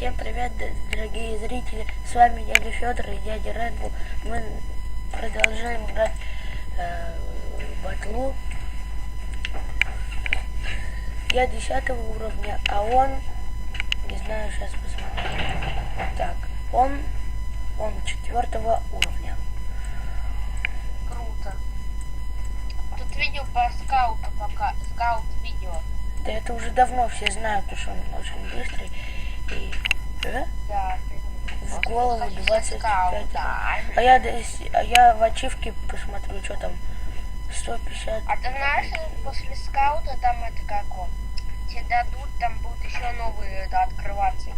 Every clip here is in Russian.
Всем привет, дорогие зрители. С вами дядя Федор и дядя Редбул. Мы продолжаем играть э, батлу. Я 10 уровня, а он, не знаю, сейчас посмотрю. Так, он, он 4 уровня. Круто. Тут видео по скауту пока. Скаут видео. Да это уже давно все знают, потому что он очень быстрый. Да. в голову Хочу 25. скаут, да. А я, а я в ачивке посмотрю, что там 150. А ты знаешь, после скаута там это как он? Тебе дадут, там будут еще новые да, открываться.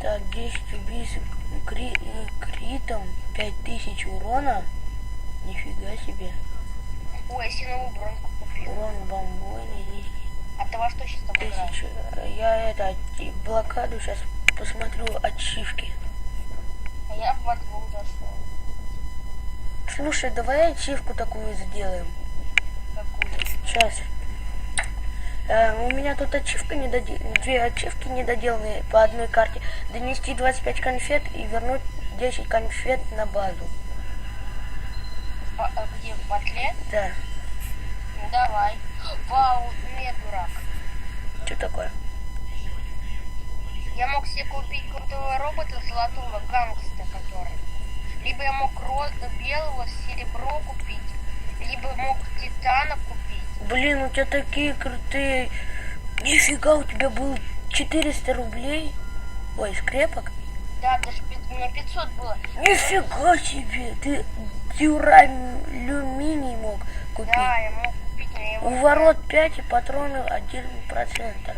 Так, 10 убийств кри- критом, 5000 урона. Нифига себе. Ой, я себе новую бронку купил. Урон бомбойный, 10 ты во что сейчас там играешь? Я это, блокаду сейчас посмотрю ачивки. А я в батлу зашел. Слушай, давай ачивку такую сделаем. Какую? Сейчас. Э, у меня тут ачивка недоде... две ачивки недоделанные по одной карте. Донести 25 конфет и вернуть 10 конфет на базу. Ба- а где в батле? Да. Ну давай. Вау, не дурак. Что такое? Я мог себе купить крутого робота золотого гангста, который. Либо я мог белого серебро купить, либо мог титана купить. Блин, у тебя такие крутые. Нифига, у тебя было 400 рублей. Ой, скрепок. Да, даже у меня 500 было. Нифига себе, ты дюралюминий мог купить. Да, я мог купить, но я его... У ворот 5 и патроны 1%.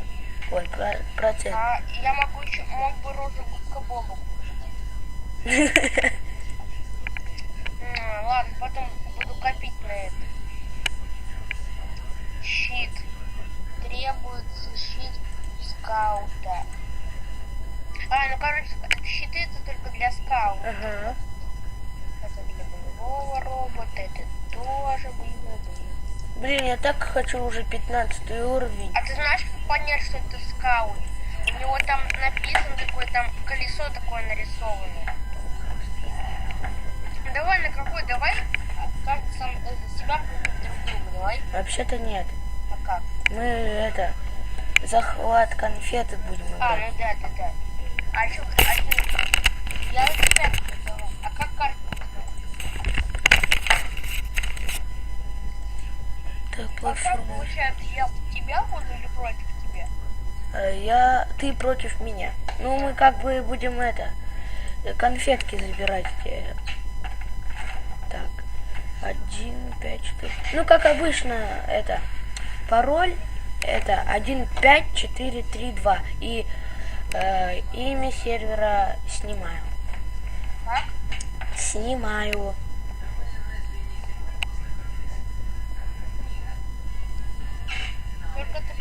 Ой, про- процент. А я могу еще, мог бы розу губка Бобу купить. М, Ладно, потом буду копить на это. Щит. Требуется щит скаута. А, ну короче, щиты это только для скаута. Ага. Это для боевого робота, это тоже боевой. Блин, я так хочу уже 15 уровень. А ты знаешь, как понять, что это скаут? У него там написано такое, там колесо такое нарисованное. Давай на какой? Давай каждый сам э, себя друг друга. Давай. Вообще-то нет. А как? Мы это захват конфеты будем А, играть. ну да, да, да. А что, а? Я тебя буду давай. А как карту? А как платформа. получается, я в тебя буду или против тебя? Э, Я, ты против меня. Ну, мы как бы будем это, э, конфетки забирать. э. Так, один, пять, четыре. Ну, как обычно, это, пароль, это один, пять, четыре, три, два. И э, имя сервера снимаю. Как? Снимаю.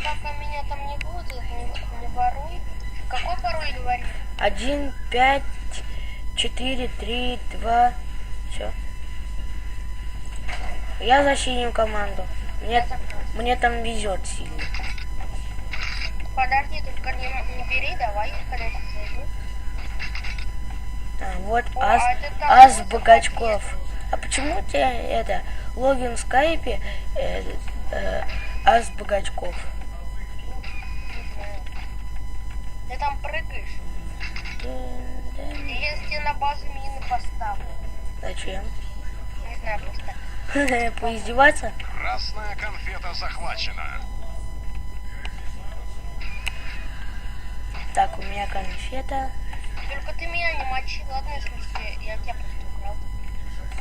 Пока меня там не будет, не, не воруй. Какой пароль говоришь? Один, пять, четыре, три, два. Все. Я за синюю команду. Мне, мне там везет сильно. Подожди, только не, не бери, давай, когда я зайду. А, вот О, Ас, а музыка Богачков. А почему у тебя это логин в скайпе э, э, Ас Богачков? Не знаю. Ты там прыгаешь. И Если тебе на базу мины поставлю. Зачем? Не знаю, просто. Поиздеваться? Красная конфета захвачена. Так, у меня конфета. Только ты меня не мочи, ладно, в смысле, я тебя просто украл.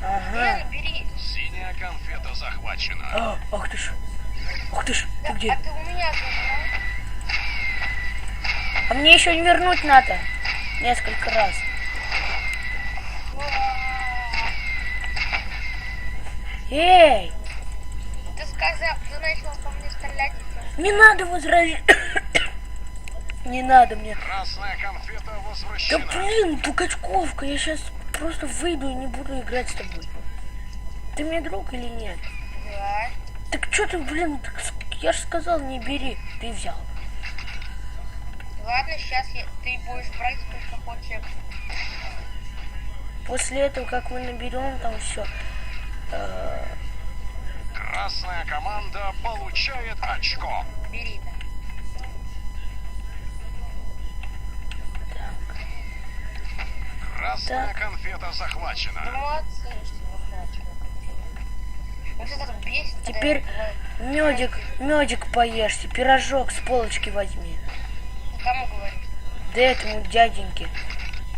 Ага. Бери. Синяя конфета захвачена. А, ах ты ж. Ух ты ж, Да, ты где? а ты у меня забрал. А мне еще не вернуть надо. Несколько раз. Эй! Ты сказал, ты начал по мне стрелять. Не надо возражать. Не надо мне. Красная конфета Да возвращена. блин, Пугачковка, я сейчас просто выйду и не буду играть с тобой. Ты мне друг или нет? Да. Так что ты, блин, так я же сказал, не бери. Ты взял. Ладно, сейчас я, ты будешь брать сколько хочешь. После этого, как мы наберем там все, Красная команда получает очко. Бери, да. Красная Так. конфета захвачена. молодцы. Вот бесит. Теперь медик, медик поешьте, пирожок с полочки возьми. Кому говоришь? Да этому дяденьке.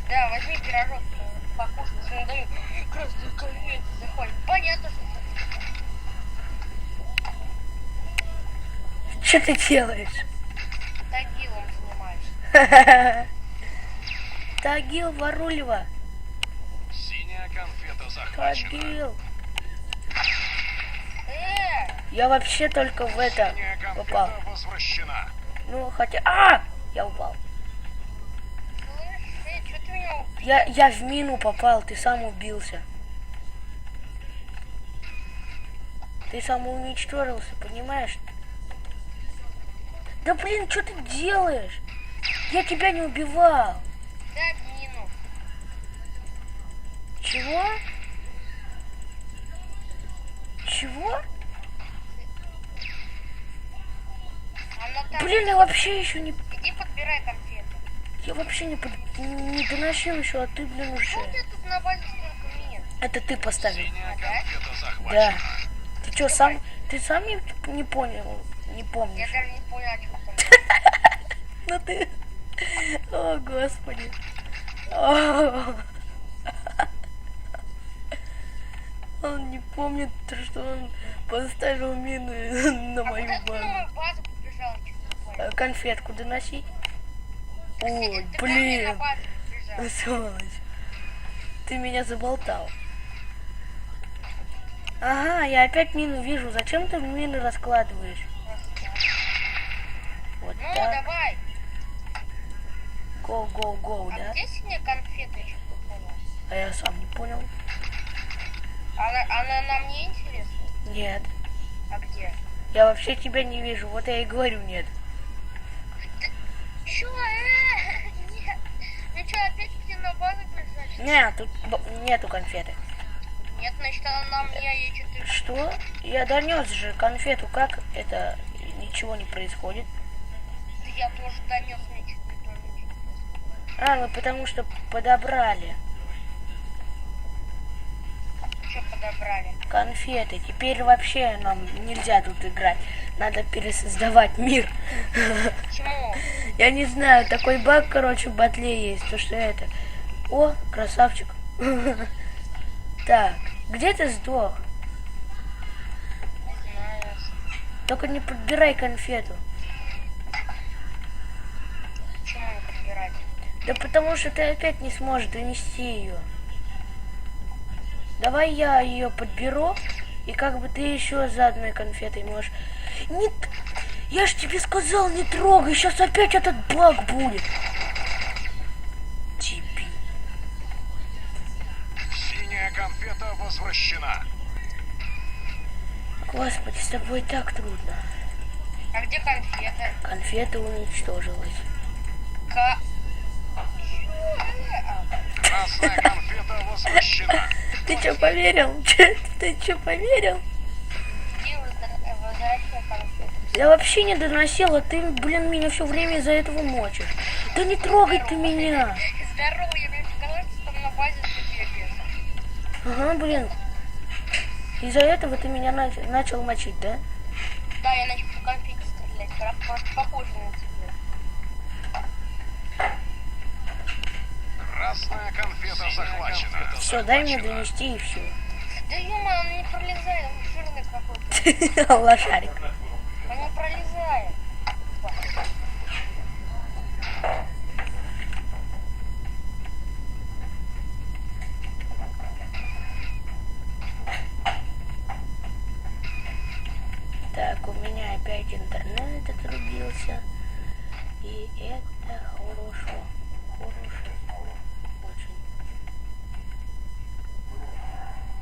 Да, возьми пирожок, покушай, дают красную конфету, заходит. Понятно, что ты Что ты делаешь? тагилом занимаешься. Тагил Варулева. Синяя конфета захвачена. Тагил. Э, Я вообще только в это попал. Ну, хотя... А! Я упал. слышь, что ты меня убил? Я, я в мину попал, ты сам убился. Ты самоуничтожился, понимаешь? Да блин, что ты делаешь? Я тебя не убивал. Дай мину. Чего? Чего? Блин, я вообще еще не... Иди подбирай конфеты. Я вообще не, под- не доносил еще, а ты, блин, уже... Что у тебя тут на базе столько мин? Это ты поставил. Да. Ты что, сам... Ты сам не, не понял, не Я помнишь? даже не понял, о чем. Ну ты... О, господи. Он не помнит, то, что он поставил мину на А мою куда ты на базу. мою базу побежал? Чё ты понял? Э, Конфетку доносить? Ой, мне блин. Сволочь. Ты меня заболтал. Ага, я опять мину вижу. Зачем ты мины раскладываешь? Вот Ну, так. давай. Go, go, go, А да? я что-то понял? А я сам не понял. Она, она нам не интересна? Нет. А где? Я вообще тебя не вижу. Вот я и говорю нет. Чё? Э, Нет. Ну что, опять где на базу Нет, тут нету конфеты. Нет, значит, она на мне, а я что-то... Что? Я донес же конфету. Как это? Ничего не происходит. Да я тоже донес, ничего. А, ну потому что подобрали Что подобрали? конфеты. Теперь вообще нам нельзя тут играть. Надо пересоздавать мир. Почему? Я не знаю, такой баг, короче, в батле есть. То, что это... О, красавчик. Так, где ты сдох? Только не подбирай конфету. Почему не подбирать? Да потому что ты опять не сможешь донести ее. Давай я ее подберу, и как бы ты еще за одной конфетой можешь... Нет, я ж тебе сказал, не трогай, сейчас опять этот баг будет. Тебе. Синяя конфета возвращена. Господи, с тобой так трудно. А где конфета? Конфета уничтожилась. Красная конфета возвращена. Ты что, поверил? Чё, Ты что, поверил? Я вообще не доносил, а ты, блин, меня все время из-за этого мочишь. Да не трогай ты меня. Здорово, я мне что на базе. Ага, блин. Из-за этого ты меня нач- начал мочить, да? Да, я начал по конфете стрелять, похоже на тебя. Красная конфета захвачена. Все, дай мне донести и все. Да ё он не пролезает, он жирный какой-то. Лошарик. Он не пролезает. Так, у меня опять интернет отрубился. И это хорошо. Хорошо. Очень.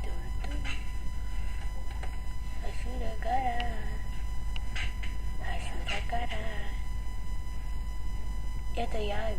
Тун-тун. Отсюда гора. Это я